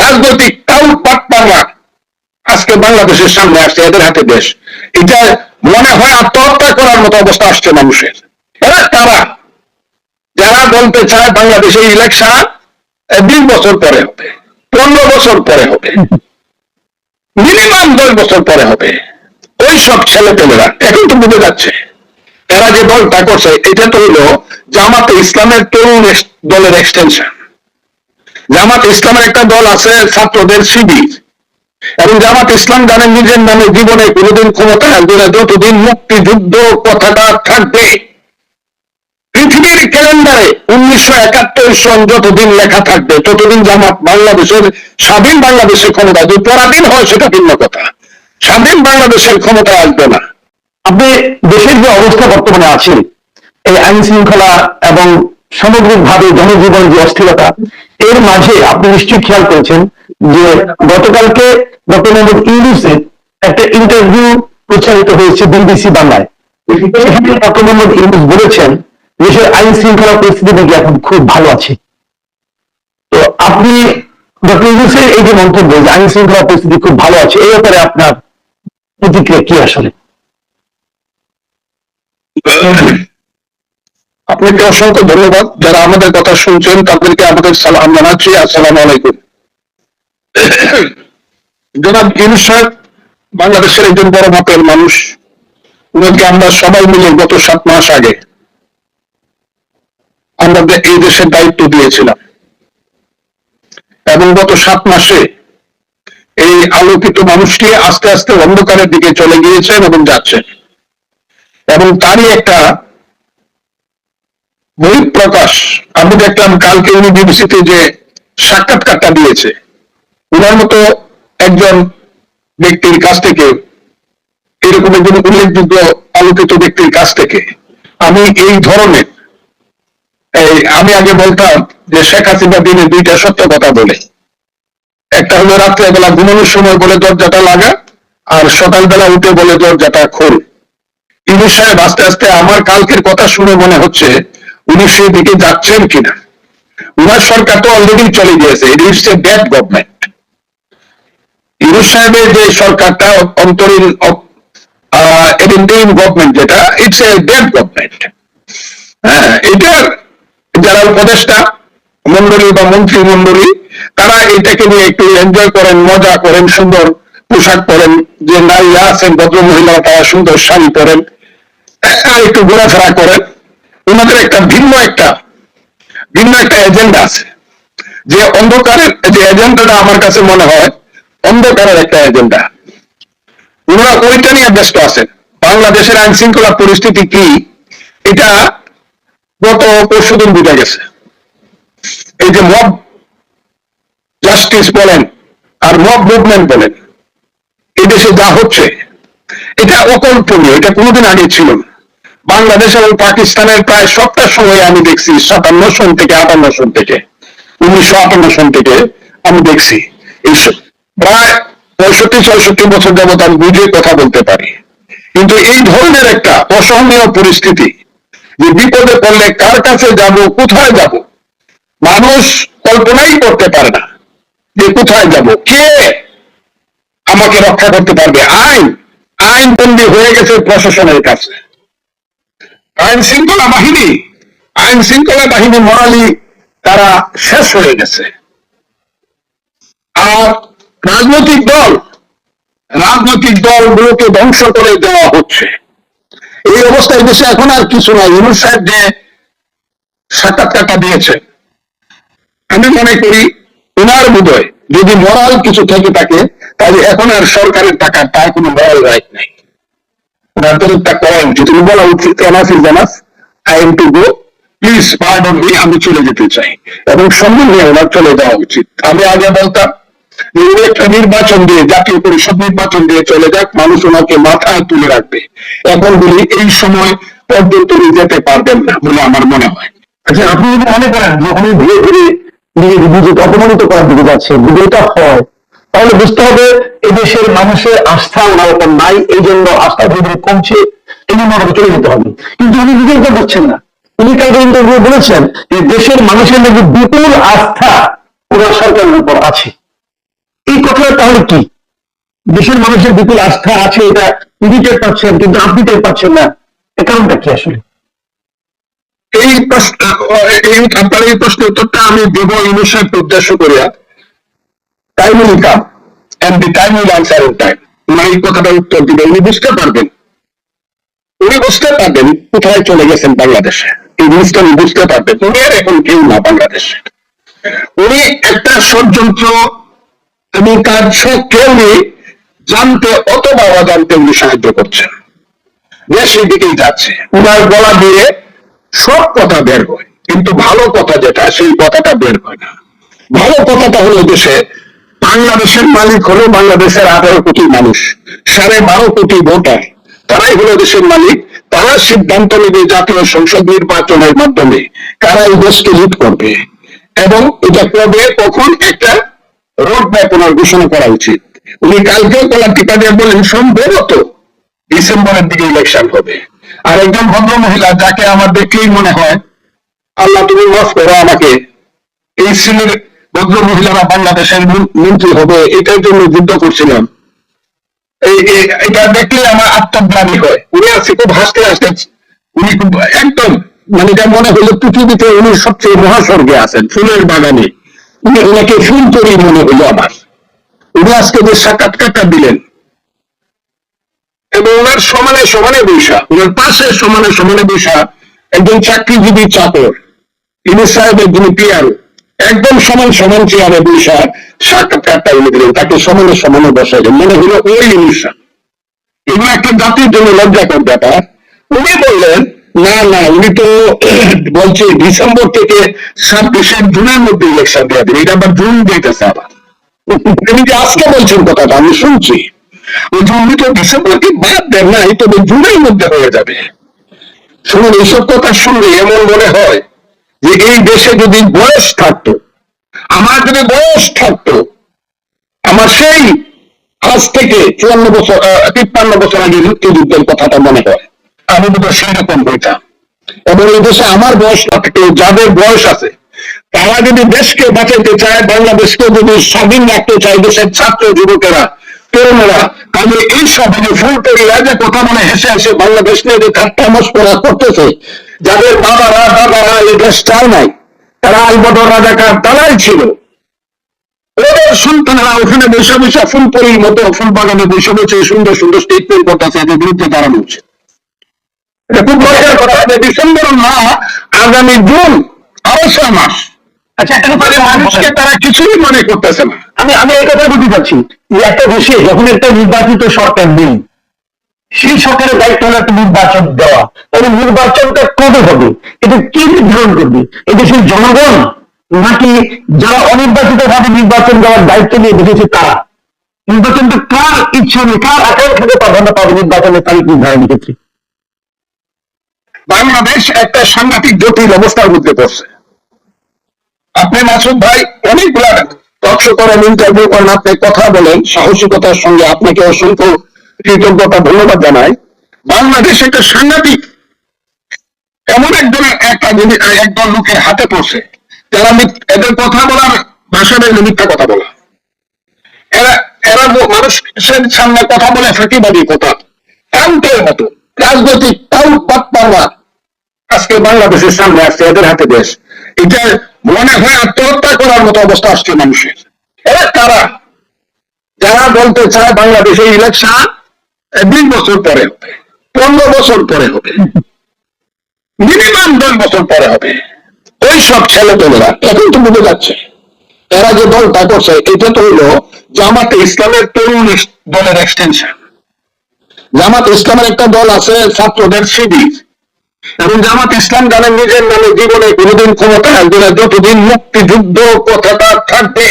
রাজনৈতিক টাউট পাটপাড়া আজকে বাংলাদেশের সামনে আসছে এদের হাতে দেশ। এটা মনে হয় আত্মহত্যা করার মতো অবস্থা আসছে মানুষের। এরা কারা? যারা বলতে চায় বাংলাদেশে ইলেকশন বিশ বছর পরে হবে, পনেরো বছর পরে হবে মিনিমাম দশ বছর পরে হবে। ওই সব ছেলে পেলেরা এখন তো বুঝে যাচ্ছে। এরা যে দলটা করছে, এটা তো হলো জামাতে ইসলামের তরুণ দলের এক্সটেনশন জামাত ইসলামের একটা দল আছে ছাত্রদের শিবির। এবং জামাত ইসলাম জানেন নিজের নামে জীবনে কোনোদিন ক্ষমতা আসবে না, যতদিন মুক্তিযুদ্ধ কথাটা থাকবে। পৃথিবীর ক্যালেন্ডারে উনিশশো একাত্তর সন যতদিন লেখা থাকবে, ততদিন জামাত বাংলাদেশের, স্বাধীন বাংলাদেশের ক্ষমতা যদি পরাধীন হয় সেটা ভিন্ন কথা। স্বাধীন বাংলাদেশের ক্ষমতা আসবে না। আপনি দেশের যে অবস্থা বর্তমানে আছে এই আইন শৃঙ্খলা এবং সামগ্রিকভাবে জনজীবন যে অস্থিরতা এর মাঝে আপনি নিশ্চয়ই খেয়াল করেছেন যে গতকালকে ডক্টর মোহাম্মদ ইউনুসের একটা ইন্টারভিউ প্রচারিত হয়েছে বিবিসি বাংলায়। সেখানে ডক্টর মোহাম্মদ ইউনুস বলেছেন, দেশের আইন শৃঙ্খলা পরিস্থিতি নাকি এখন খুব ভালো আছে। তো আপনি ডক্টর ইউনুসের এই যে মন্তব্য যে আইন শৃঙ্খলা পরিস্থিতি খুব ভালো আছে, এই ব্যাপারে আপনার প্রতিক্রিয়া কি আসলে? আপনাকে অসংখ্য ধন্যবাদ। যারা আমাদের কথা শুনছেন, তাদেরকে আমাদের সালাম জানাচ্ছি। আসসালামু আলাইকুম। জনাব ইউনুস সাহেব, বাংলাদেশের একজন বড় মাপের মানুষ। ওনাকে আমরা সবাই মিলে গত সাত মাস আগে আমরা এই দেশের দায়িত্ব দিয়েছিলাম। এবং গত সাত মাসে এই আলোকিত মানুষটি আস্তে আস্তে অন্ধকারের দিকে চলে গিয়েছেন এবং যাচ্ছেন। এবং তারই একটা বহিঃপ্রকাশ আমি দেখলাম কালকে উনি বিবিসিতে যে সাক্ষাৎকারটা দিয়েছে ওনার মতো একজন ব্যক্তির কাছ থেকে, এরকম একজন উল্লেখযোগ্য আলোকিত ব্যক্তির কাছ থেকে, আমি এই ধরনের আমি আগে বলতাম যে শেখ হাসিনা দিনে দুইটা সত্য কথা বলে। একটা হলো রাত্রেবেলা ঘুমানোর সময় বলে দরজাটা লাগা, আর সকালবেলা উঠে বলে দরজাটা খোল। ইউনুস সাহেব আস্তে আস্তে আমার কালকের কথা শুনে মনে হচ্ছে উনি সেই দিকে যাচ্ছেন কিনা? উনার সরকার তো অলরেডি চলে গিয়েছে। এ ব্যাড গভর্নমেন্ট সাহেবের যে সরকারটা, অন্তরীণ গভর্নমেন্ট যেটা ইটস এ ব্যাড গভর্নমেন্ট হ্যাঁ এটার যারা উপদেষ্টা, মন্ডলী বা মন্ত্রী মন্ডলী তারা এটাকে নিয়ে একটু এনজয় করেন, মজা করেন, সুন্দর পোশাক পরেন, যে নারীরা আছেন ভদ্র মহিলারা তারা সুন্দর শাড়ি পরেন একটু ঘোরাফেরা করেন। ওনাদের একটা ভিন্ন একটা ভিন্ন একটা এজেন্ডা আছে। যে অন্ধকারের যে এজেন্ডাটা আমার কাছে মনে হয়, অন্ধকারের একটা এজেন্ডা ওনারা ওইটা নিয়ে ব্যস্ত আছেন। বাংলাদেশের আইন শৃঙ্খলা পরিস্থিতি কি, এটা গত পরশুদিন বুঝা গেছে। এই যে মব জাস্টিস বলেন, আর মব মুভমেন্ট বলেন এই দেশে যা হচ্ছে, এটা অকল্পনীয়, এটা কোনোদিন আগে ছিল না। বাংলাদেশ এবং পাকিস্তানের প্রায় সবটা সময় আমি দেখছি সাতান্ন সন থেকে আটান্ন সন থেকে, উনিশশো আটান্ন সন থেকে আমি দেখছি। প্রায় পঁয়ষট্টি ছয়ষট্টি বছর যাবত আমি বুঝে কথা বলতে পারি। কিন্তু এই ধরনের একটা অসহনীয় পরিস্থিতি যে বিপদে পড়লে কার কাছে যাব, কোথায় যাব, মানুষ কল্পনাই করতে পারে না যে কোথায় যাব, কে আমাকে রক্ষা করতে পারবে। আইন আইন বন্দী হয়ে গেছে প্রশাসনের কাছে। আইন শৃঙ্খলা বাহিনী, আইন শৃঙ্খলা বাহিনী মরালি তারা শেষ হয়ে গেছে। আর রাজনৈতিক দল, রাজনৈতিক দলগুলোকে ধ্বংস করে দেওয়া হচ্ছে। এই অবস্থায় দেশে এখন আর কিছু নাই। ইউনুস সাহেব যে সাক্ষাৎকারটা দিয়েছে আমি মনে করি ওনার বোধহয় যদি মরাল কিছু থেকে থাকে, তাহলে এখন আর সরকারের টাকা, তার কোনো মরাল রাইট নাই। আমি চলে যেতে চাই। এবং ওনার চলে যাওয়া উচিত। আমি আগে বলতাম, নির্বাচন দিয়ে, জাতীয় পরিষদ নির্বাচন দিয়ে চলে যাক, মানুষ ওনাকে মাথায় তুলে রাখবে। এখন বলি, এই সময় পর্যন্ত যেতে পারবেন না বলে আমার মনে হয়। আচ্ছা আপনি যদি মনে করেন যে উনি ধীরে ধীরে নিজেকে অপমানিত করার দিকে যাচ্ছে এটা হয়, তাহলে বুঝতে হবে এদেশের মানুষের আস্থা ওনার উপর নাই এই জন্য আস্থা ধীরে ধীরে কমছে এই জন্য ওনাকে চলে যেতে হবে। কিন্তু উনি নিজেই তো বলছেন না। উনি কালকে ইন্টারভিউ বলেছেন যে দেশের মানুষের নাকি বিপুল আস্থা ওনার সরকারের উপর আছে। এই কথাটা তাহলে কি? দেশের মানুষের বিপুল আস্থা আছে এটা তিনি টের পাচ্ছেন কিন্তু আপনি টের পাচ্ছেন না। কারণটা কি আসলে? এই প্রশ্ন এই আপনার এই প্রশ্নের উত্তরটা আমি দেব ইউনিসেফকে উদ্দেশ্য করিয়া। Time will and the time will answer in time উনি এই কথাটা উত্তর দিবে। উনি বুঝতে পারবেন। উনি বুঝতে পারবেন কোথায় চলে গেছেন বাংলাদেশে। এই জিনিসটা উনি বুঝতে পারবেন। উনি আর এখন কেউ না বাংলাদেশে। উনি একটা ষড়যন্ত্র এবং তার নেই জানতে অথবা অজান্তে উনি সাহায্য করছেন। দেশ দিকেই যাচ্ছে। উনার গলা দিয়ে সব কথা বের হয়। কিন্তু ভালো কথা যেটা, সেই কথাটা বের হয় না। ভালো কথাটা হলো দেশে বাংলাদেশের মালিক হলো বাংলাদেশের আঠারো কোটি মানুষ, সাড়ে বারো কোটি ভোটার। তারাই হলো দেশের মালিক, তারা সিদ্ধান্ত নেবে জাতীয় সংসদ নির্বাচনের মাধ্যমে কারা এই দেশকে লিড করবে। এবং এটা কবে, কখন একটা রোড ম্যাপ ওনার ঘোষণা করা উচিত। উনি কালকেও কলার টিকা দিয়ে বললেন সম্ভবত ডিসেম্বরের দিকে ইলেকশন হবে। আর একজন ভদ্র মহিলা যাকে আমার দেখলেই মনে হয়, আল্লাহ তুমি মাফ করো আমাকে, এই শ্রেণির ভদ্র মহিলারা বাংলাদেশের মন্ত্রী হবে, এটার জন্য যুদ্ধ করছিলাম। এটা দেখলে আমার আত্মগ্লানি হয়। উনি আজকে খুব হাসতে হাসতে উনি একদম মানে এটা মনে হলো পৃথিবীতে উনি সবচেয়ে মহাস্বর্গে আছেন, ফুলের বাগানে। উনি ওনাকে ফুল তৈরি মনে হলো আমার। উনি আজকে যে সাক্ষাৎকারটা দিলেন। এবং ওনার সমানে সমানে বৈশা ওনার পাশে সমানে সমানে বৈশা একজন চাকরিজীবী চাকর ইনি সাহেবের যিনি পিয়ারো একদম সমান সমান চেয়ারে বৈশা সাক্ষাৎকারটা উনি দিলেন, তাকে সমানে সমানে বসাইলেন মনে হলো ওই ইনিশা এগুলো একটা জাতির জন্য লজ্জাকর ব্যাপার। উনি বললেন, না না, উনি তো বলছে ডিসেম্বর থেকে ছাব্বিশের জুনের মধ্যে ইলেকশন দেওয়া দেবে এটা আবার জুন দিতেছে আবার। উনি যে আজকে বলছেন কথাটা, আমি শুনছি। উনি তো ডিসেম্বরকে বাদ দেন না এই তো জুনের মধ্যে হয়ে যাবে। শুনুন, এইসব কথা শুনলে এমন মনে হয় যে এই দেশে যদি বয়স থাকতো, আমার যদি বয়স থাকতো, আমার সেই আজ থেকে চুয়ান্ন বছর তিপ্পান্ন বছর আগে মুক্তিযুদ্ধের কথাটা মনে হয়। আমি তো সেই রকম হইতাম। এবং এই দেশে আমার বয়স থাকলেও যাদের বয়স আছে, তারা যদি দেশকে বাঁচাইতে চায় বাংলাদেশকে যদি স্বাধীন রাখতে চায়, দেশের ছাত্র যুবকেরা, তরুণেরা, তাহলে এইসব যে ফুলটরিয়া যে কথা বলে হেসে হেসে বাংলাদেশ নিয়ে যে ঠাট্টা মস্করা করতেছে যাদের বাবারা দাদারা এই দেশ চায় নাই তারা আলবদর রাজাকার তারাই ছিল। ওদের সন্তানেরা ওখানে বসে বসে ফুলপরির মতো ফুল বাগানে বসে বসে সুন্দর সুন্দর স্টেটমেন্ট করতেছে এদের বিরুদ্ধে দাঁড়ানো উচিত এটা খুব মজার কথা যে ডিসেম্বর না আগামী জুন মাস। আচ্ছা একটা কথা মানে মানুষকে তারা কিছুই মনে করতেছে না। আমি আমি এই কথা বুঝতে পারছি একটা দেশে যখন একটা নির্বাচিত সরকার নেই সরকারের দায়িত্ব হলো একটা নির্বাচন দেওয়া। এবং নির্বাচনটা কবে হবে? এটা কে নির্ধারণ করবে? এদেশের জনগণ? নাকি যারা অনির্বাচিত ভাবে নির্বাচন দেওয়ার দায়িত্ব নিয়ে বসেছে তারা? নির্বাচনটা কার ইচ্ছা নেই কার আকাঙ্ক্ষাকে প্রাধান্য পাবে নির্বাচনের তারিখ নির্ধারণের ক্ষেত্রে বাংলাদেশ একটা সাংঘাতিক জটিল অবস্থার মধ্যে পড়ছে। আপনি মাসুদ ভাই অনেকগুলা টকশো করেন ইন্টারভিউ করেন, আপনি কথা বলেন, সাহসিকতার সঙ্গে আপনাকে অসংখ্য কৃতজ্ঞতা, ধন্যবাদ জানাই। বাংলাদেশ একটা সাংঘাতিক, এমন একজনের একটা একদল লোকের হাতে পড়ছে, যারা এদের কথা বলার ভাষা হলো মিথ্যা কথা বলা। এরা এরা মানুষের সামনে কথা বলে ফাঁকিবাদী কথা। কাউন্টের মতো, রাজনৈতিক কাউ পাত্তারা আজকে বাংলাদেশের সামনে আসছে এদের হাতে দেশ। এটা মনে হয় আত্মহত্যা করার মতো অবস্থা আসছে মানুষের। এরা কারা? যারা বলতে চায় বাংলাদেশে ইলেকশন দুই বছর পরে হবে, পনেরো বছর পরে হবে, মিনিমাম দশ বছর পরে হবে। ওই সব ছেলে পেলেরা এখন তো বুঝে যাচ্ছে, এরা যে দলটা করছে, এটা তো হলো জামাতে ইসলামের তরুণ দলের এক্সটেনশন জামাত ইসলামের একটা দল আছে ছাত্রদের শিবির। এবং জামাত ইসলাম জানেন নিজের নামে জীবনে কোনোদিন ক্ষমতা আসবে যতদিন মুক্তিযুদ্ধ কথাটা থাকবে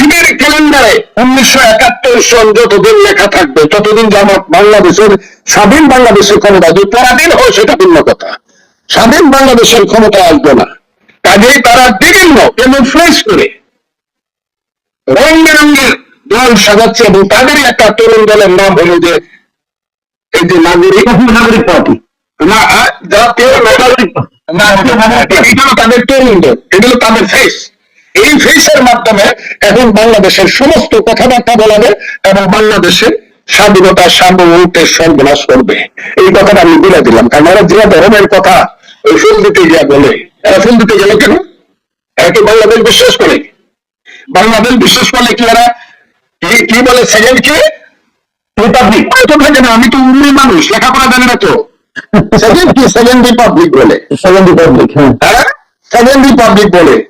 পৃথিবীর ক্যালেন্ডারে উনিশশো একাত্তর সন যতদিন লেখা থাকবে ততদিন জামাত বাংলাদেশের স্বাধীন বাংলাদেশের ক্ষমতা যদি পরাধীন হয় সেটা ভিন্ন কথা স্বাধীন বাংলাদেশের ক্ষমতা আসবে না কাজেই তারা বিভিন্ন ক্যামোফ্লেজ করে রং বেরঙ্গের দল সাজাচ্ছে এবং তাদেরই একটা তরুণ দলের নাম হলো যে এই যে নাগরিক নাগরিক পার্টি না জাতীয় নাগরিক না, এটা হলো তাদের তরুণ দল এটা হলো তাদের ফেস এই ফেসের মাধ্যমে এখন বাংলাদেশের সমস্ত কথাবার্তা বলাবে এবং বাংলাদেশের স্বাধীনতা সার্বভৌমত্বের সর্বনাশ করবে। এই কথাটা আমি বলে দিলাম। কারণ ওরা যে ধরনের কথা ওই ফুল দিতে গিয়া বলে। এরা ফুল দিতে গেল কেন? এরা কি বাংলাদেশ বিশ্বাস করে? বাংলাদেশ বিশ্বাস করলে কি এরা কি- কি বলে সেকেন্ড কি? রিপাবলিক তো থাকে না আমি তো উন্নয়ন মানুষ লেখাপড়া জানি না তো। সেকেন্ড কি সেকেন্ড রিপাবলিক বলে। সেভেন রিপাবলিক হ্যাঁ। হ্যাঁ? সেকেন্ড রিপাবলিক বলে।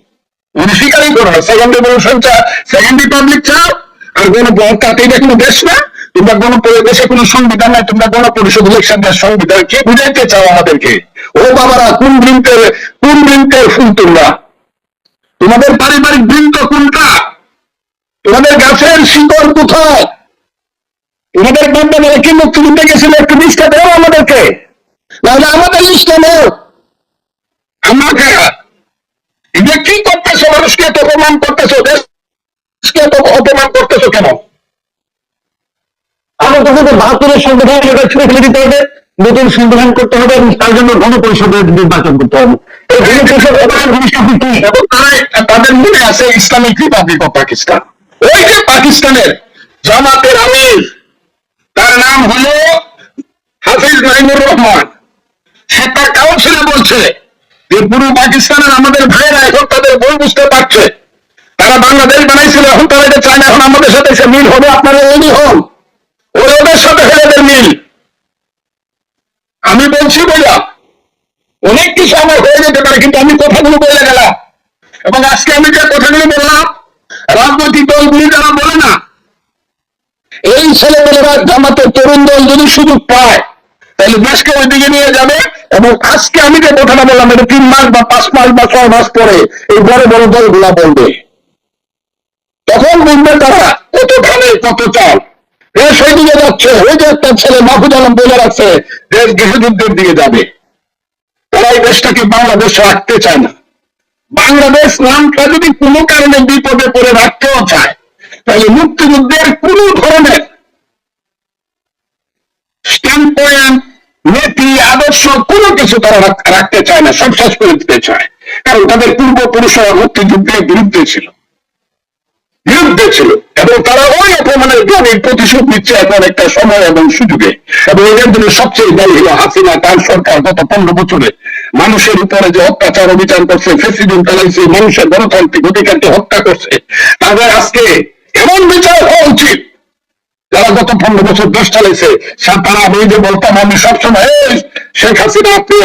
উনি স্বীকারই করো না। সেকেন্ড রেভলিউশন চা সেকেন্ড রিপাবলিক চাও আর গণ তাতে এটা কোনো দেশ না। তোমরা গণ দেশে কোনো সংবিধান নাই, তোমরা গণপরিষদ ইলেকশন দেশ সংবিধান কে বুঝাইতে চাও আমাদেরকে? ও বাবারা, কোন বৃন্তের কোন বৃন্তের ফুল তোমরা? তোমাদের পারিবারিক বৃন্ত কোনটা? তোমাদের গাছের শিকড় কোথায়? তোমাদের বান্ধবীরা কি মুক্তিযুদ্ধে গেছিল একটু লিস্টটা দেও আমাদেরকে। নাহলে আমাদের লিস্টটা নেও। আমাকে মানুষকে এত অপমান করতেছো? দেশকে এত অপমান করতেছো কেন? আমার কাছে তো বাহাত্তরের সংবিধান এটা ছুড়ে ফেলে দিতে হবে নতুন সংবিধান করতে হবে এবং তার জন্য গণপরিষদের নির্বাচন করতে হবে। এই গণপরিষদ এবার জিনিসটা কি? এবং তারা তাদের মনে আছে ইসলামিক রিপাবলিক অফ পাকিস্তান। ওই যে পাকিস্তানের জামাতের আমির তার নাম হলো হাফিজ নাইমুর রহমান। সে তার কাউন্সিলে বলছে পুরো পাকিস্তানের আমাদের ভাইয়েরা এখন তাদের বই বুঝতে পারছে। তারা বাংলাদেশ বানাইছিল, এখন তারা এটা চায় না, এখন আমাদের সাথে সে মিল হবে, আপনারা রেডি হন। ওই ওদের সাথে হেরেদের মিল। আমি বলছি বইয়া অনেক কিছু আমার হয়ে যেতে পারে, কিন্তু আমি কথাগুলো বলে গেলাম। এবং আজকে আমি যে কথাগুলো বললাম, রাজনৈতিক দলগুলি যারা বলে না, এই ছেলেমেয়েরা জামাতের তরুণ দল যদি সুযোগ পায়, তাহলে দেশকে ওইদিকে নিয়ে যাবে। এবং আজকে আমি যে কথাটা বললাম, এটা তিন মাস বা পাঁচ মাস বা ছয় মাস পরে এই বড় বড় দলগুলা বলবে। তখন বুঝবে তারা কত কত চাল ওইদিকে যাচ্ছে, ওই যে একটা ছেলে মাহফুজ আলম বলে রাখছে, দেশ গৃহযুদ্ধের দিকে যাবে। তারা এই দেশটাকে বাংলাদেশ রাখতে চায় না। বাংলাদেশ নামটা যদি কোনো কারণে বিপদে পড়ে রাখতেও চায়, তাহলে মুক্তিযুদ্ধের কোন ধরনের স্ট্যান্ড পয়েন্ট নীতি আদর্শ কোনো কিছু তারা রাখতে চায় না, সব শেষ করে দিতে চায়। কারণ তাদের পূর্বপুরুষরা মুক্তিযুদ্ধের বিরুদ্ধে ছিল। বিরুদ্ধে ছিল। এবং তারা ওই অপমানের গ্রামের প্রতিশোধ নিচ্ছে এখন একটা সময় এবং সুযোগে। এবং এদের জন্য সবচেয়ে দায়ী হলো হাসিনা, তার সরকার গত পনেরো বছরে মানুষের উপরে যে অত্যাচার অবিচার করছে ফেসিডেন্ট চালাইছে মানুষের গণতান্ত্রিক অধিকারকে হত্যা করছে, তাদের আজকে এমন বিচার হওয়া উচিত গত পনেরো বছর দেশ চালাইছে তারা আমি যে বলতাম, আমি সবসময় শেখ হাসিনা আপনি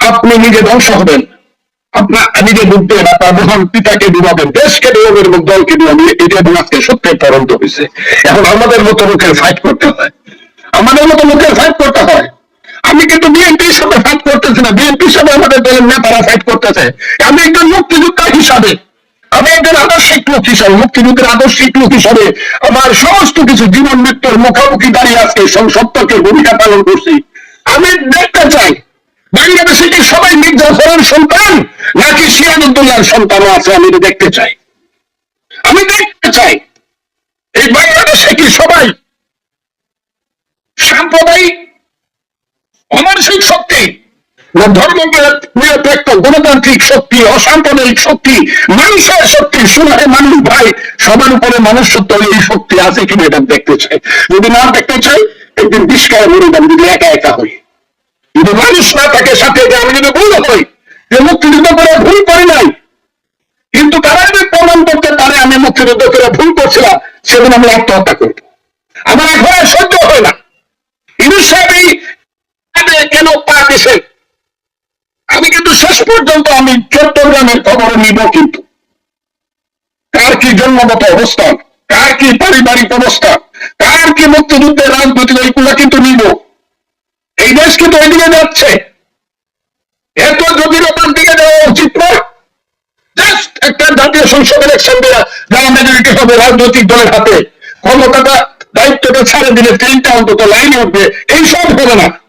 আপনি নিজে ধ্বংস হবেন। আপনার নিজে আপনার পিতাকে ডুবাবেন দেশকে ডুবাবেন এবং দলকে ডুবাবেন এটা এবং আজকে সত্যের হয়েছে। এখন আমাদের মতো লোকের ফাইট করতে হয়। আমাদের মতো লোকের ফাইট করতে হয়। আমি কিন্তু বিএনপির সাথে ফাইট করতেছি না। বিএনপির সাথে আমাদের দলের নেতারা ফাইট করতেছে। আমি একজন মুক্তিযোদ্ধা হিসাবে আমি একজন আদর্শিক লোক হিসাবে, মুক্তিযুদ্ধের আদর্শিক লোক হিসাবে আমার সমস্ত কিছু জীবন মৃত্যুর মুখোমুখি দাঁড়িয়ে আজকে সত্যকে ভূমিকা পালন করছি। আমি দেখতে চাই, বাংলাদেশে কি সবাই মির্জাফরের সন্তান, নাকি সিরাজুদ্দৌলার সন্তানও আছে, আমি দেখতে চাই। আমি দেখতে চাই, এই বাংলাদেশে কি সবাই সাম্প্রদায়িক অমানসিক শক্তি ধর্ম নিরপেক্ষ, গণতান্ত্রিক শক্তি, অসাম্প্রদায়িক শক্তি, মানুষের শক্তি সুনারে মানুষ ভাই, সবার উপরে মানুষ সত্য এই শক্তি আছে কিনা এটা দেখতে চাই। যদি না দেখতে চাই, একদিন বিষ্কার মরে যদি একা একা হই। যদি মানুষ না থাকে, সাথে আমি যদি ভুল হই, যে মুক্তিযুদ্ধ করে ভুল করি নাই, কিন্তু তারা যদি প্রমাণ করতে পারে আমি মুক্তিযুদ্ধ করে ভুল করছিলাম, সেদিন আমি আত্মহত্যা করব। আমার আর সহ্য হয় না। সাহেব কেন পা দিছে? কিন্তু শেষ পর্যন্ত আমি চট্টগ্রামের খবর নিব কিন্তু। কার কি জন্মগত অবস্থান কার কি পারিবারিক অবস্থা? কার কি মুক্তিযুদ্ধের রাজনৈতিক ওইগুলা কিন্তু নিব? এই দেশ কিন্তু ওইদিকে যাচ্ছে। এত জটিলতার দিকে যাওয়া উচিত না। জাস্ট একটা জাতীয় সংসদ ইলেকশন দেওয়া যারা মেজরিটি হবে রাজনৈতিক দলের হাতে, ক্ষমতাটা, দায়িত্বটা ছাড়ে দিলে ট্রেনটা অন্তত লাইনে উঠবে। এইসব হবে না।